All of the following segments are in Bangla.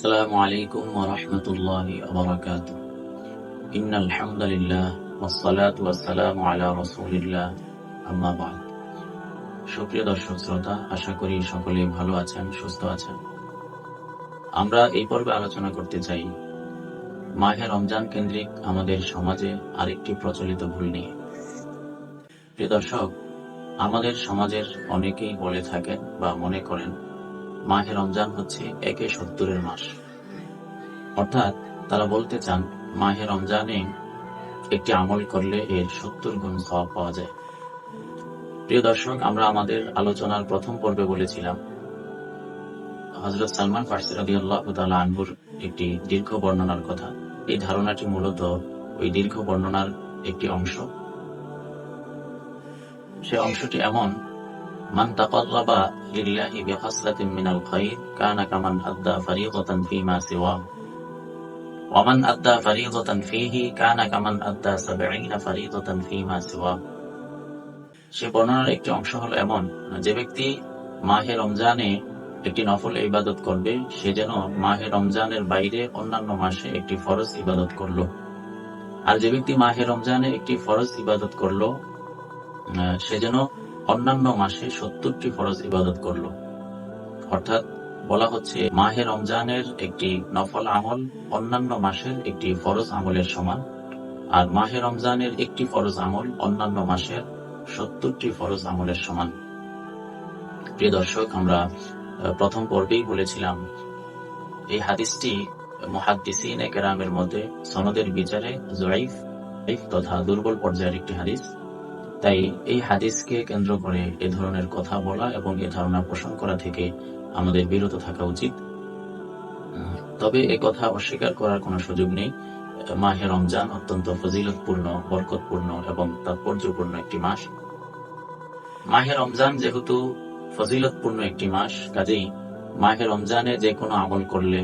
السلام عليكم ورحمة الله وبركاته إن الحمد لله والصلاة والسلام على رسول الله أما بعد সুপ্রিয় দর্শক শ্রোতা আশা করি সকলেই ভালো আছেন সুস্থ আছেন আমরা এই পর্বে আলোচনা করতে চাই মাহে রমজান কেন্দ্রিক আমাদের সমাজে আরেকটি প্রচলিত ভুল নিয়ে প্রিয় দর্শক আমাদের সমাজের অনেকেই বলে থাকেন বা মনে করেন মাহে রমজান হচ্ছে একে সত্তরের মাস। অর্থাৎ তারা বলতে চান, মাহে রমজানে একটি আমল করলে এর সত্তর গুণ সওয়াব পাওয়া যায়। প্রিয় দর্শক, আমরা আমাদের আলোচনার প্রথম পর্বে বলেছিলাম হজরত সালমান ফার্সি আনহুর একটি দীর্ঘ বর্ণনার কথা। এই ধারণাটি মূলত ওই দীর্ঘ বর্ণনার একটি অংশ। সে অংশটি এমন মান মান আদ্দা ফারিদাতান ফীহি কানা কামান আদ্দা সাবঈনা ফারিদাতান ফীমা সিওয়াহু। সে বর্ণনার একটি অংশ হলো এমন, যে ব্যক্তি মাহে রমজানে একটি নফল ইবাদত করবে, সে যেন মাহে রমজানের বাইরে অন্যান্য মাসে একটি ফরজ ইবাদত করল। আর যে ব্যক্তি মাহে রমজানে একটি ফরজ ইবাদত করল সে যেন অন্যান্য মাসে সত্তরটি ফরজ ইবাদত করল। অর্থাৎ বলা হচ্ছে, মাহে রমজানের একটি নফল আমল অন্যান্য মাসের একটি ফরজ আমলের সমান, আর মাহে রমজানের একটি ফরজ আমল অন্যান্য মাসের সত্তরটি ফরজ আমলের সমান। প্রিয় দর্শক, আমরা প্রথম পর্বেই বলেছিলাম, এই হাদিসটি মহাদ্দিসিন কেরামের মধ্যে সনদের বিচারে জয়ীফ তথা দুর্বল পর্যায়ের একটি হাদিস। তাই এই হাদিসকে কেন্দ্র করে এ ধরনের কথা বলা এবং এ ধারণা পোষণ করা থেকে আমাদের বিরত থাকা উচিত। তবে এ কথা অস্বীকার করার কোনো সুযোগ নেই। মাহে রমজান অত্যন্ত ফজিলতপূর্ণ, বরকতপূর্ণ এবং তাৎপর্যপূর্ণ একটি মাস। মাহে রমজান যেহেতু ফজিলতপূর্ণ একটি মাস, কাজেই মাহে রমজানে যে কোনো আমল করলে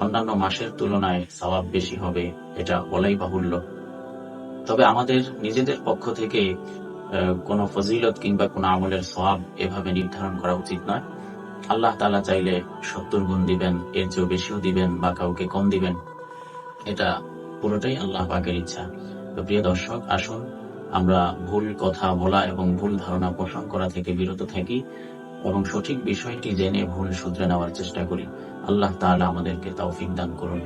অন্যান্য মাসের তুলনায় সওয়াব বেশি হবে, এটা বলাই বাহুল্য। তবে আমাদের নিজেদের পক্ষ থেকে কোনো ফজিলত কিংবা কোনো আমলের সওয়াব এভাবে নির্ধারণ করা উচিত নয়। আল্লাহ তাআলা চাইলে সত্তর গুণ দিবেন, এর চেয়েও বেশিও দিবেন বা কাউকে কম দিবেন। এটা পুরোটাই আল্লাহ পাকের ইচ্ছা। তো প্রিয় দর্শক, আসুন, আমরা ভুল কথা বলা এবং ভুল ধারণা পোষণ করা থেকে বিরত থাকি এবং সঠিক বিষয়টি জেনে ভুল শুধরে নেওয়ার চেষ্টা করি। আল্লাহ তাআলা আমাদেরকে তৌফিক দান করুন।